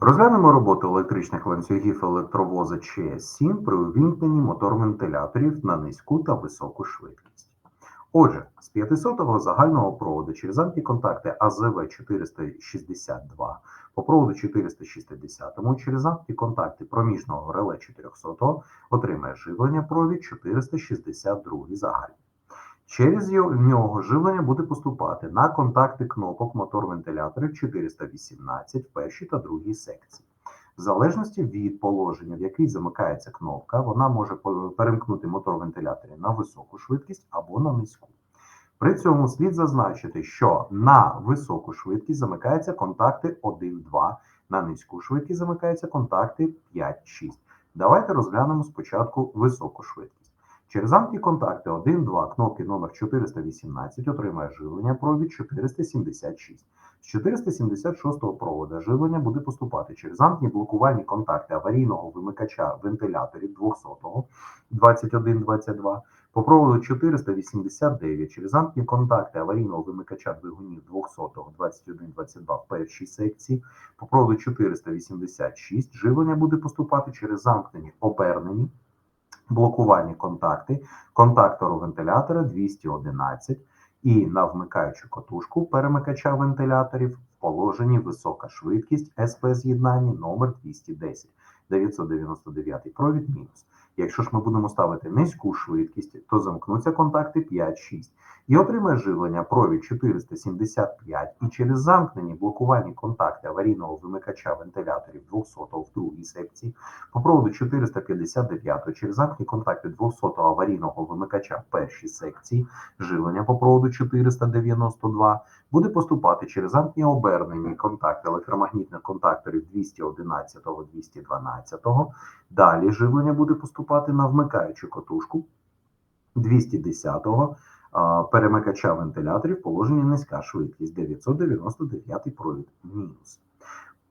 Розглянемо роботу електричних ланцюгів електровоза ЧС-7 при увімкненні мотор-вентиляторів на низьку та високу швидкість. Отже, з 500-го загального проводу через антиконтакти АЗВ-462 по проводу 460 через антиконтакти проміжного реле 400 отримає живлення провід 462 загальний. Через нього живлення буде поступати на контакти кнопок мотор-вентиляторів 418 в першій та другій секції. В залежності від положення, в який замикається кнопка, вона може перемкнути мотор-вентиляторів на високу швидкість або на низьку. При цьому слід зазначити, що на високу швидкість замикаються контакти 1-2, на низьку швидкість замикаються контакти 5-6. Давайте розглянемо спочатку високу швидкість. Через антиконтакти 1-2 кнопки номер 418 отримає живлення провід 476. З 476 провода живлення буде поступати через блокувальні контакти аварійного вимикача вентиляторів 200 2122 по проводу 489 через замкні контакти аварійного вимикача двигунів 200 2122 в першій секції по проводу 486 живлення буде поступати через замкнені обернені блокувальні контакти контактору вентилятора 211 і на вмикаючу катушку перемикача вентиляторів в положенні висока швидкість СП з'єднання номер 210 999 провід мінус. Якщо ж ми будемо ставити низьку швидкість, то замкнуться контакти 5-6 і отримає живлення провід 475 і через замкнені блокувальні контакти аварійного вимикача вентиляторів 200 в другій секції по проводу 459 через замкнені контакти 200 аварійного вимикача в першій секції живлення по проводу 492 буде поступати через замкні обернені контакти електромагнітних контакторів 211-212. Далі живлення буде поступати на вмикаючу катушку 210-го перемикача вентиляторів положення низька швидкість 999 провід мінус.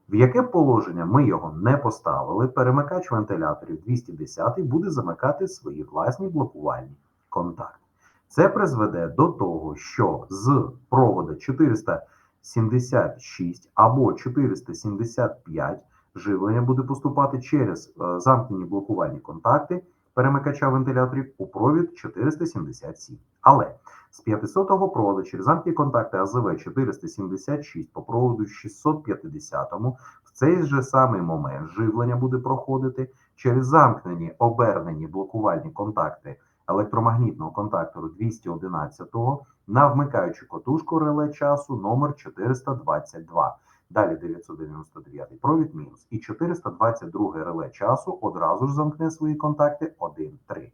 В яке положення ми його не поставили, перемикач вентиляторів 210 буде замикати свої власні блокувальні контакти. Це призведе до того, що з провода 476 або 475 живлення буде поступати через е, замкнені блокувальні контакти перемикача вентиляторів у провід 477. Але з 500-го проводу через замкнені контакти АЗВ 476 по проводу 650 в цей же самий момент живлення буде проходити через замкнені обернені блокувальні контакти електромагнітного контактору 211 на вмикаючу котушку реле часу номер 422. Далі 999 провід мінус. І 422 реле часу одразу ж замкне свої контакти 1-3.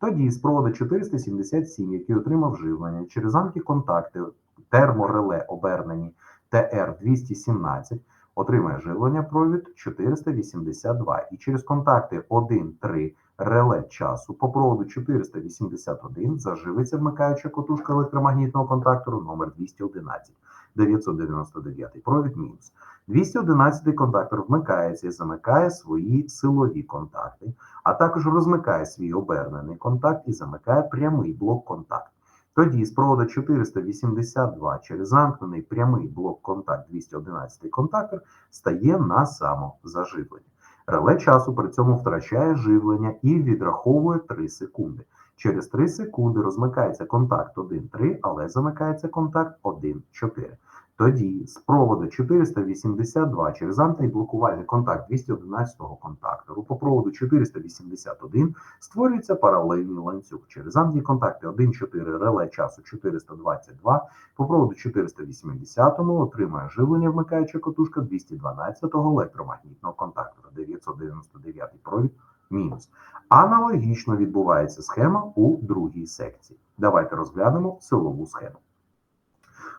Тоді з проводу 477, який отримав живлення через замки контакти термореле обернені ТР-217, отримає живлення провід 482. І через контакти 1-3 реле часу по проводу 481 заживиться вмикаюча котушка електромагнітного контактору номер 211. 999 провід мінус. 211 контактор вмикається і замикає свої силові контакти, а також розмикає свій обернений контакт і замикає прямий блок контакт. Тоді з проводу 482 через замкнений прямий блок контакт 211 контактор стає на самозаживлення. Реле часу при цьому втрачає живлення і відраховує 3 секунди. Через 3 секунди розмикається контакт 1.3, але замикається контакт 1.4. Тоді з проводу 482 через замкнений блокувальний контакт 211 контактору по проводу 481 створюється паралельний ланцюг. Через замкнені контакти 1.4 реле часу 422 по проводу 480 отримає живлення вмикаюча котушка 212 електромагнітного контактора 999 провід мінус. Аналогічно відбувається схема у другій секції. Давайте розглянемо силову схему.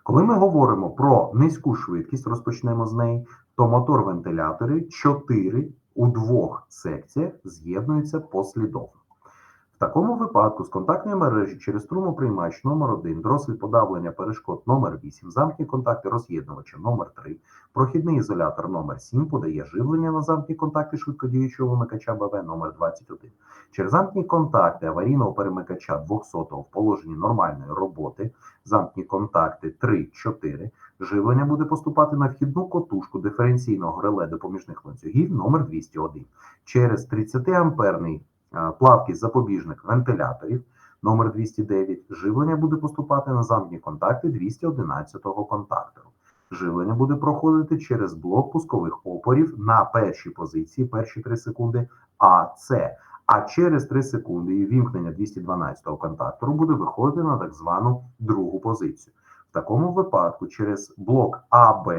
Коли ми говоримо про низьку швидкість, розпочнемо з неї, то мотор-вентилятори 4 у двох секціях з'єднуються послідовно. Такому випадку з контактної мережі через струмоприймач номер 1 дросель подавлення перешкод номер 8 замкні контакти роз'єднувача номер 3 прохідний ізолятор номер 7 подає живлення на замкні контакти швидкодіючого вимикача БВ номер 21 Через замкні контакти аварійного перемикача 200 в положенні нормальної роботи, замкні контакти 3-4, Живлення буде поступати на вхідну котушку диференційного реле допоміжних ланцюгів номер 201 через 30-амперний е, плавкий запобіжник вентиляторів номер 209. Живлення буде поступати на замкні контакти 211 контактору. Живлення буде проходити через блок пускових опорів на першій позиції, перші 3 секунди АЦ. А через 3 секунди і вімкнення 212 контактору буде виходити на так звану другу позицію. В такому випадку через блок АБ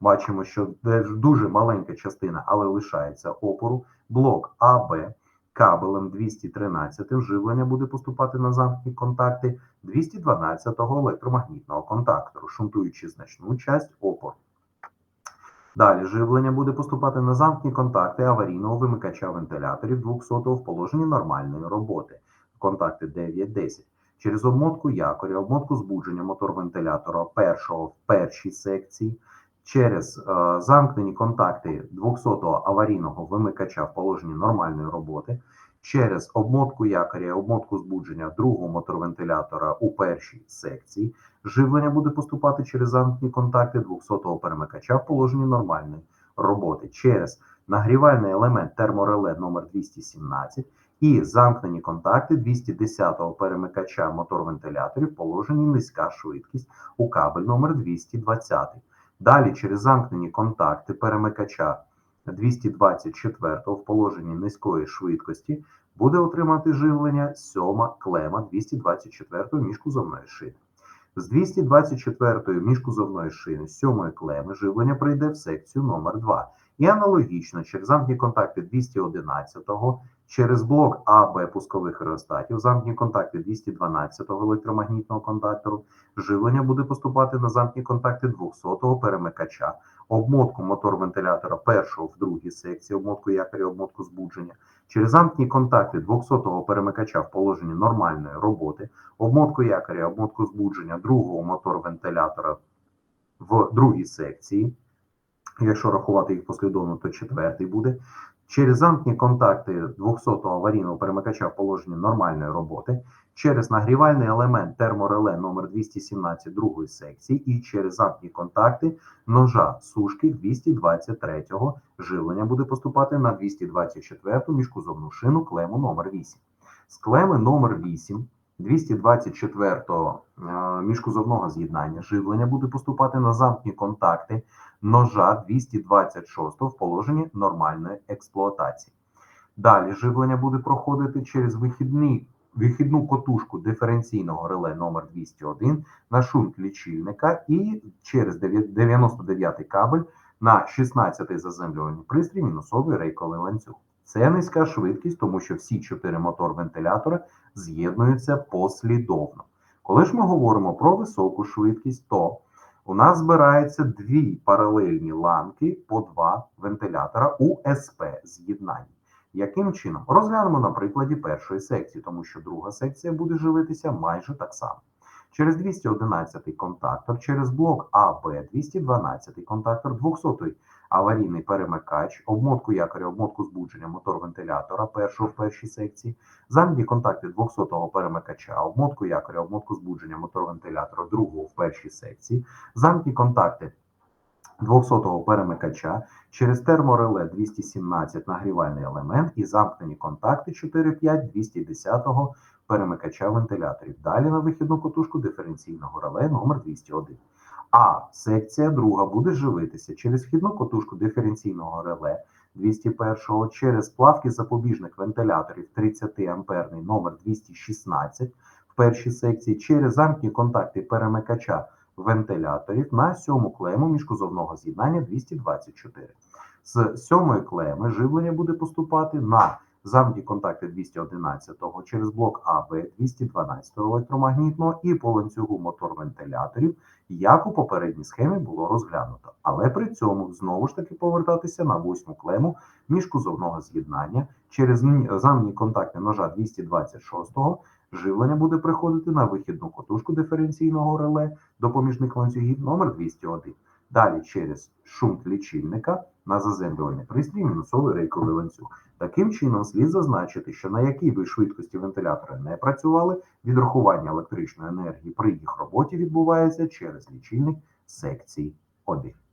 бачимо, що дуже маленька частина, але лишається опору. Блок АБ кабелем 213 вживлення буде поступати на замкні контакти 212-го електромагнітного контактору, шунтуючи значну часть опору. Далі живлення буде поступати на замкні контакти аварійного вимикача вентиляторів 200-го в положенні нормальної роботи. Контакти 9-10. Через обмотку якоря, обмотку збудження мотор вентилятора першого в першій секції, через е, замкнені контакти 200-го аварійного вимикача в положенні нормальної роботи, через обмотку якоря, обмотку збудження другого мотор-вентилятора у першій секції. Живлення буде поступати через замкнені контакти 200-го перемикача в положенні нормальної роботи, через нагрівальний елемент термореле номер 217 і замкнені контакти 210-го перемикача мотор-вентиляторів в положенні низька швидкість у кабель номер 220. Далі через замкнені контакти перемикача 224 в положенні низької швидкості буде отримати живлення сьома клема 224 міжкузовної шини. З 224 міжкузовної шини сьомої клеми живлення прийде в секцію номер 2 І аналогічно через замкні контакти 211 через блок АБ пускових реостатів, замкні контакти 212-го електромагнітного контактору, живлення буде поступати на замкні контакти 200-го перемикача, обмотку мотор-вентилятора першого в другій секції, обмотку якоря, обмотку збудження, через замкні контакти 200-го перемикача в положенні нормальної роботи, обмотку якоря, обмотку збудження другого мотор-вентилятора в другій секції. Якщо рахувати їх послідовно, то четвертий буде. Через замкні контакти 200-го аварійного перемикача в положенні нормальної роботи, через нагрівальний елемент термореле номер 217 другої секції і через замкні контакти ножа сушки 223-го живлення буде поступати на 224-ту міжкузовну шину клему номер 8. З клеми номер 8 224-го е, міжкузовного з'єднання живлення буде поступати на замкні контакти ножа 226 в положенні нормальної експлуатації. Далі живлення буде проходити через вихідний, вихідну котушку диференційного реле номер 201 на шунт лічильника і через 99 кабель на 16 заземлювальний пристрій мінусовий рейковий ланцюг. Це низька швидкість, тому що всі чотири мотор-вентилятори з'єднуються послідовно. Коли ж ми говоримо про високу швидкість, то у нас збирається дві паралельні ланки по два вентилятора у СП з'єднанні. Яким чином? Розглянемо на прикладі першої секції, тому що друга секція буде живитися майже так само. Через 211 контактор, через блок АБ 212 контактор, 200 аварійний перемикач, обмотку якоря, обмотку збудження мотор вентилятора першого в першій секції, замні контакти 200-го перемикача, обмотку якоря, обмотку збудження мотор вентилятора другого в першій секції, замкі контакти 200-го перемикача, через термореле 217 нагрівальний елемент і замкнені контакти 4-5 210-го перемикача вентиляторів. Далі на вихідну котушку диференційного реле номер 201. А секція друга буде живитися через вхідну котушку диференційного реле 201 через плавки запобіжник вентиляторів 30 амперний номер 216 в першій секції, через замкні контакти перемикача вентиляторів на сьому клему міжкузовного з'єднання 224. З сьомої клеми живлення буде поступати на замкні контакти 211-го через блок АБ 212 електромагнітного і по ланцюгу мотор-вентиляторів, як у попередній схемі було розглянуто. Але при цьому знову ж таки повертатися на восьму клему міжкузовного з'єднання через замні контакти ножа 226 живлення буде приходити на вихідну котушку диференційного реле допоміжних ланцюгів номер 201. Далі через шунт лічильника на заземлювальний пристрій мінусовий рейковий ланцюг. Таким чином, слід зазначити, що на якій би швидкості вентилятори не працювали, відрахування електричної енергії при їх роботі відбувається через лічильник секції обігріву.